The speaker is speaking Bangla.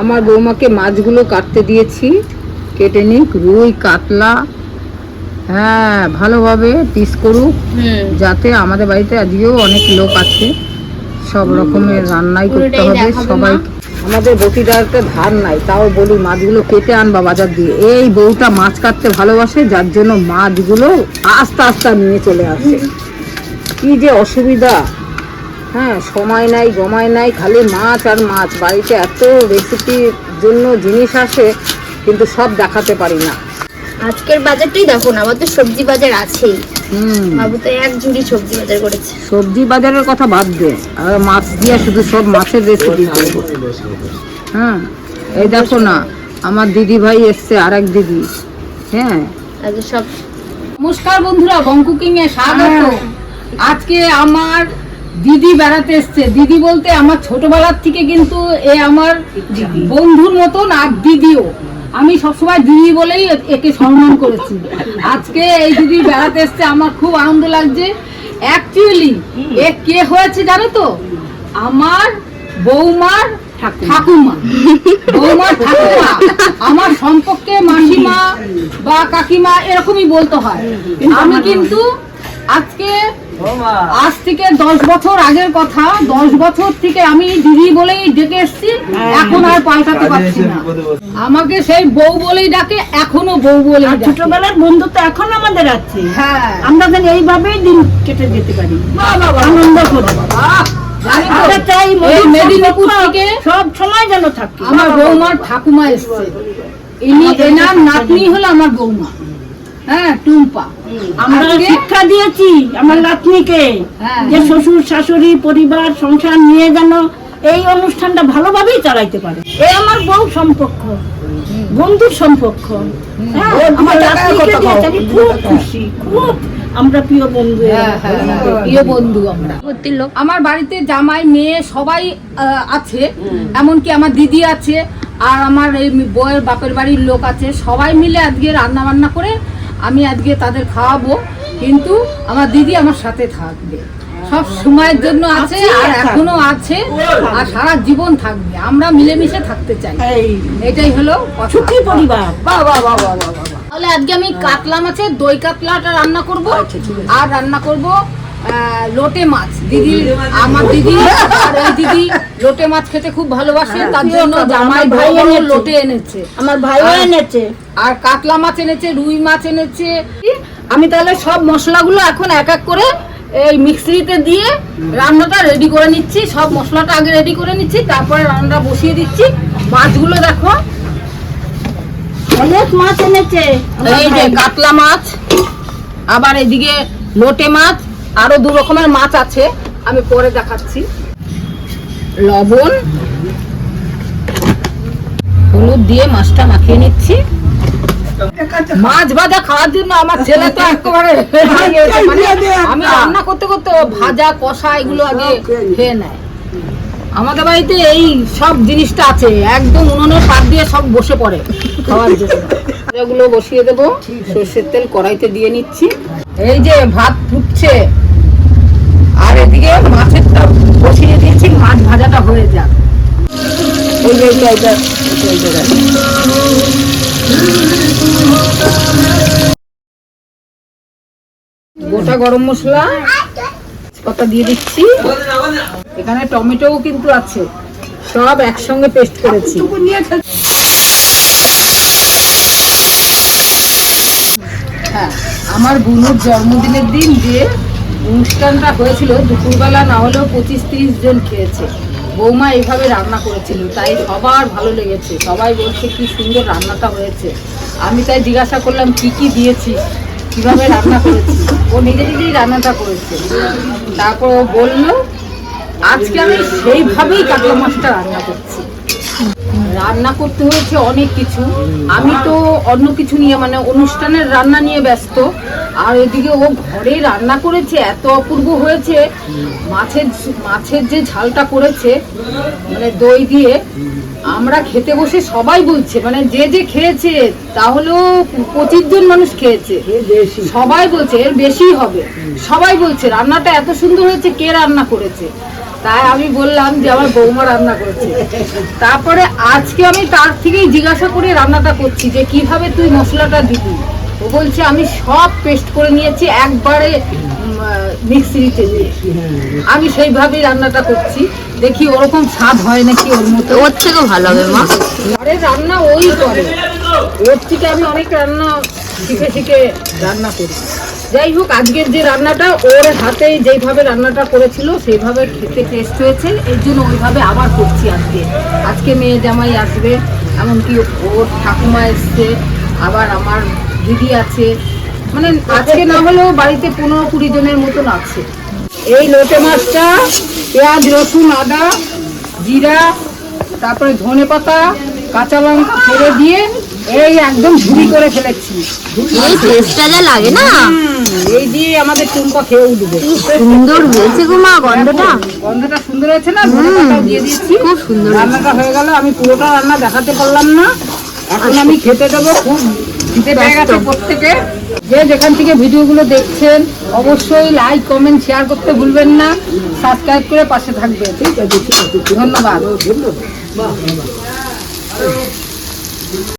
আমার বৌমাকে মাছগুলো কাটতে দিয়েছি। কেটে নিক রুই কাতলা হ্যাঁ ভালোভাবে পিস করুক যাতে আমাদের বাড়িতে আজকেও অনেক লোক আছে। সব রকমের রান্নাই করতে হবে সবাই। আমাদের বটিদারকে ধার নাই তাও বলি মাছগুলো কেটে আনবা বাজার দিয়ে। এই বউটা মাছ কাটতে ভালোবাসে যার জন্য মাছগুলো আস্তে আস্তে নিয়ে চলে আসে। কি যে অসুবিধা। হ্যাঁ সময় নাই জমায় নাই খালি মাছ আর মাছ। বাড়িতে এত রেসিপির জন্য জিনিস আসে কিন্তু সব দেখাতে পারি না। আজকের বাজারটাই দেখো না আমার তো সবজি বাজার আছেই। হুম। বাবু তো এক ঝুড়ি সবজি বাজার করেছে। সবজি বাজারের কথা বাদ দে আর মাছ দিয়ে শুধু সব মাছের রেসিপি হ্যাঁ এই দেখো না আমার দিদি ভাই এসছে আর এক দিদি। হ্যাঁ। সব নমস্কার বন্ধুরা বং কুকিং এ স্বাগত আজকে আমার দিদি বেড়াতে এসছে। দিদি বলতে আমার ছোটবেলার থেকে কিন্তু এ আমার বন্ধুর মতন আর দিদিও। আমি সবসময় দিদি বলেই একে সম্মান করেছি। আজকে এই দিদি বেড়াতে এসছে, আমার খুব আনন্দ লাগছে। অ্যাকচুয়ালি এ কে হয়েছে জানো তো? আমার বৌমার ঠাকুমা। ঠাকুমা। আমার সম্পর্কে মাসিমা বা কাকিমা এরকমই বলতে হয়। আমি কিন্তু আজকে আজ থেকে দশ বছর আগের কথা দশ বছর থেকে আমি দিদি বলেই ডেকে এসছি এখন আর পাল্টাতে পারছি না। আমাকে সেই বউ বলেই ডাকে এখনও বউ বলে ডাকে। ছোটবেলার বন্ধুত্ব এখন আমাদের আছে। হ্যাঁ। আমরা যেন এইভাবেই দিন কেটে যেতে পারি। আনন্দ করে। তো, সব সময় যেন থাকে। আমার বৌমার ঠাকুমা এসছে। ইনি এনার নাতনি হলো আমার বৌমা। হ্যাঁ টুম্পা। আমরা শিক্ষা দিয়েছি আমার নাতনিকে হ্যাঁ। যে শ্বশুর শাশুড়ি পরিবার সংসার নিয়ে যেন এই অনুষ্ঠানটা ভালোভাবেই চালাইতে পারে। এই আমার বউ সম্পর্ক বন্ধুর সম্পর্ক। হ্যাঁ, আমার নাতনিকে দিয়েছে আমি খুব খুশি খুব আমরা প্রিয় বন্ধু হ্যাঁ, প্রিয় বন্ধু আমরা। লোক। আমার বাড়িতে জামাই মেয়ে সবাই আছে। এমনকি আমার দিদি আছে আর আমার এই বউয়ের বাপের বাড়ির লোক আছে। সবাই মিলে আজকে রান্না বান্না করে আমি আজকে তাদের খাওয়াবো কিন্তু আমার দিদি আমার সাথে থাকবে। সব সময়ের জন্য আছে আর এখনও আছে আর সারা জীবন থাকবে। আমরা মিলেমিশে থাকতে চাই। এটাই হলো। সুখী পরিবার। বাহ বাহ বাহ বাহ। তাহলে আজকে আমি কাতলা মাছের দই কাতলাটা রান্না করব আর রান্না করব লোটে মাছ। দিদি আমার দিদি আর ওই দিদি লোটে মাছ খেতে খুব ভালোবাসে তার জন্য জামাই ভাই লোটে। এনেছে। আমার ভাইও এনেছে। আর কাতলা মাছ এনেছে রুই মাছ এনেছে। আমি তাহলে সব মশলাগুলো এখন এক এক করে এই মিক্সিতে দিয়ে রান্নাটা রেডি করে নিচ্ছি। সব মশলাটা আগে রেডি করে নিচ্ছি তারপরে রান্নাটা বসিয়ে দিচ্ছি। মাছগুলো দেখো। অনেক মাছ এনেছে। এই যে কাতলা মাছ আবার এদিকে লোটে মাছ আরও দু রকমের মাছ আছে। আমি পরে দেখাচ্ছি। লবণ। হলুদ দিয়ে মাছটা মাখিয়ে নিচ্ছি। মাছ ভাজা খাওয়ার জন্য আমার ছেলে তো একেবারে। মানে আমি রান্না করতে করতে ভাজা, কষা এগুলো আগে খেয়ে নেয়। আমাদের বাড়িতে এই সব জিনিসটা আছে। একদম উনুনের পাত দিয়ে সব বসে পড়ে খাওয়ার জন্য। বসিয়ে দেবো। সর্ষের তেল কড়াইতে দিয়ে নিচ্ছি। এই যে ভাত ফুটছে। আর এদিকে মাছেরটা বসিয়ে দিয়েছি, মাছ ভাজাটা হয়ে যাক। এই। গোটা গরম মশলা পাতা দিয়ে দিচ্ছি। এখানে টমেটোও কিন্তু আছে। সব একসঙ্গে পেস্ট করেছি। হ্যাঁ আমার বোনের জন্মদিনের দিন যে অনুষ্ঠানটা হয়েছিল দুপুরবেলা, না হলেও পঁচিশ তিরিশ জন খেয়েছে। বৌমা এইভাবে রান্না করেছিল, তাই সবার ভালো লেগেছে। সবাই বলছে, কি সুন্দর রান্নাটা হয়েছে। আমি তাই জিজ্ঞাসা করলাম, কি কি দিয়েছিস? কীভাবে রান্না করেছিস? ও নিজে নিজেই রান্নাটা করেছে। তারপর ও বলল, আজকে আমি সেইভাবেই কাতলা মাছটা রান্না করছি। রান্না করতে হয়েছে অনেক কিছু। আমি তো অন্য কিছু নিয়ে মানে অনুষ্ঠানের রান্না নিয়ে ব্যস্ত। আর এদিকে ও ঘরে রান্না করেছে এত অপূর্ব হয়েছে। মাছের মাছের যে ঝালটা করেছে মানে দই দিয়ে আমরা খেতে বসে সবাই বলছে মানে যে যে খেয়েছে তাহলেও পঁচিশ জন মানুষ খেয়েছে। সবাই বলছে এর বেশি হবে। সবাই বলছে রান্নাটা এত সুন্দর হয়েছে কে রান্না করেছে? তাই আমি বললাম যে আমার বৌমা রান্না করেছে। তারপরে আজকে আমি তার থেকেই জিজ্ঞাসা করে রান্নাটা করছি যে কীভাবে তুই মশলাটা দিবি। ও বলছে আমি সব পেস্ট করে নিয়েছি একবারে মিক্সিতে আমি সেইভাবেই রান্নাটা করছি। দেখি ওরকম স্বাদ হয় নাকি ওর মতো। ওর থেকেও ভালো হবে মা। ঘরের রান্না ওই করে। ওর থেকে আমি অনেক রান্না শিখে শিখে রান্না করি। যাই হোক, আজকের যে রান্নাটা, ওর হাতে যেইভাবে রান্নাটা করেছিল, সেইভাবে খেতে টেস্ট হয়েছে। এই জন্য ওইভাবে আবার করছি আজকে। আজকে মেয়ে জামাই আসবে, এমনকি ওর ঠাকুমা এসছে, আবার আমার দিদি আছে। মানে আজকে না হলেও বাড়িতে পনেরো কুড়ি জনের মতন আছে। এই লোটে মাছটা, পেঁয়াজ, রসুন, আদা, জিরা, তারপরে ধনে পাতা কাঁচা লঙ্কা ফেলে দিয়ে এই একদম ঝুড়ি করে ফেলেছি। এই টেস্টটা যা লাগে না। এই দিয়ে আমাদের টুম্পা খেয়ে উঠবে। সুন্দর হয়েছে গো মা গন্ধটা। গন্ধটা সুন্দর হয়েছে না? ধনে দিয়ে দিয়েছি। খুব সুন্দর রান্নাটা হয়ে গেল আমি পুরোটা রান্না দেখাতে পারলাম না। এখন আমি খেতে দেবো খুব খিদে পেয়ে গেছে প্রত্যেকে। যে যেখান থেকে ভিডিওগুলো দেখছেন অবশ্যই লাইক কমেন্ট শেয়ার করতে ভুলবেন না। সাবস্ক্রাইব করে পাশে থাকবে ঠিক আছে ধন্যবাদ।